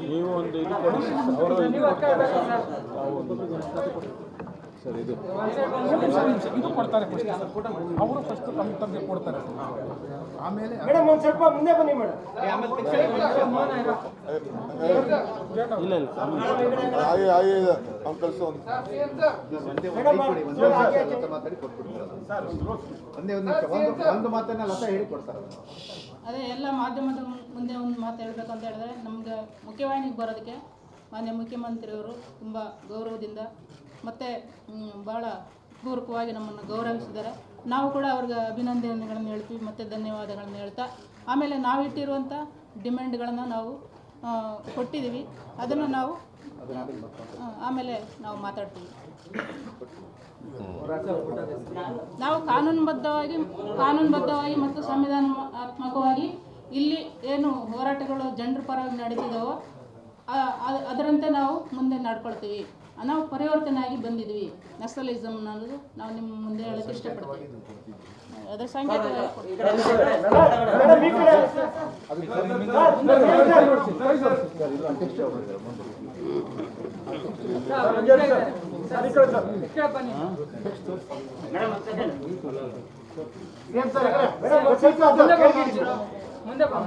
ನೀವು ಒಂದು ಇದು ಕೊಡಿ. ಸರ್ ಇದು ಇದು ಕೊಡ್ತಾರೆ ಫಸ್ಟ್ ಅವರು ಫಸ್ಟ್ ತಮ್ಮ ತಮಗೆ ಕೊಡ್ತಾರೆ. ಆಮೇಲೆ ಮೇಡಮ್ ಒಂದ್ ಸ್ವಲ್ಪ ಮುಂದೆ ಬನ್ನಿ ಮೇಡಮ್. ಇಲ್ಲ ಇಲ್ಲ ಹಾಗೆ ಹಾಗೆ ಅವ್ನು ಕಳಿಸು ಹಾಗೆ ಆಚೆ. ಒಂದೇ ಒಂದು ನಿಮಿಷ. ಒಂದು ಒಂದು ಮಾತನ್ನ ಲತಾ ಹೇಳಿ ಕೊಡ್ತಾರೆ. ಅದೇ ಎಲ್ಲ ಮಾಧ್ಯಮದ ಮುಂದೆ ಒಂದು ಮಾತು ಹೇಳ್ಬೇಕಂತ ಅಂತ ಹೇಳಿದ್ರೆ ನಮ್ಗೆ ಮುಖ್ಯವಾಹಿನಿಗೆ ಬರೋದಕ್ಕೆ ಮಾನ್ಯ ಮುಖ್ಯಮಂತ್ರಿಯವರು ತುಂಬ ಗೌರವದಿಂದ ಮತ್ತು ಭಾಳ ಪೂರ್ವಕವಾಗಿ ನಮ್ಮನ್ನು ಗೌರವಿಸಿದ್ದಾರೆ. ನಾವು ಕೂಡ ಅವ್ರಿಗೆ ಅಭಿನಂದನೆಗಳನ್ನು ಹೇಳ್ತೀವಿ, ಮತ್ತು ಧನ್ಯವಾದಗಳನ್ನು ಹೇಳ್ತಾ, ಆಮೇಲೆ ನಾವಿಟ್ಟಿರುವಂಥ ಡಿಮ್ಯಾಂಡ್ಗಳನ್ನು ನಾವು ಕೊಟ್ಟಿದ್ದೀವಿ. ಅದನ್ನು ನಾವು ಆಮೇಲೆ ನಾವು ಮಾತಾಡ್ತೀವಿ. ನಾವು ಕಾನೂನುಬದ್ಧವಾಗಿ ಕಾನೂನುಬದ್ಧವಾಗಿ ಮತ್ತು ಸಂವಿಧಾನಾತ್ಮಕವಾಗಿ ಇಲ್ಲಿ ಏನು ಹೋರಾಟಗಳು ಜನರ ಪರವಾಗಿ ನಡೀತಿದ್ದಾವೋ ಅದರಂತೆ ನಾವು ಮುಂದೆ ನಡ್ಕೊಳ್ತೀವಿ ನಾವು ಪರಿವರ್ತನೆ ಆಗಿ ಬಂದಿದ್ವಿ ನಕ್ಸಲಿಸಮ್ ಅನ್ನೋದು ನಾವು ನಿಮ್ಮ ಮುಂದೆ ಹೇಳಕ್ಕೆ ಇಷ್ಟಪಡ್ತೀವಿ ಅದರ ಸಂಕೇತ ಮೇಡಮ್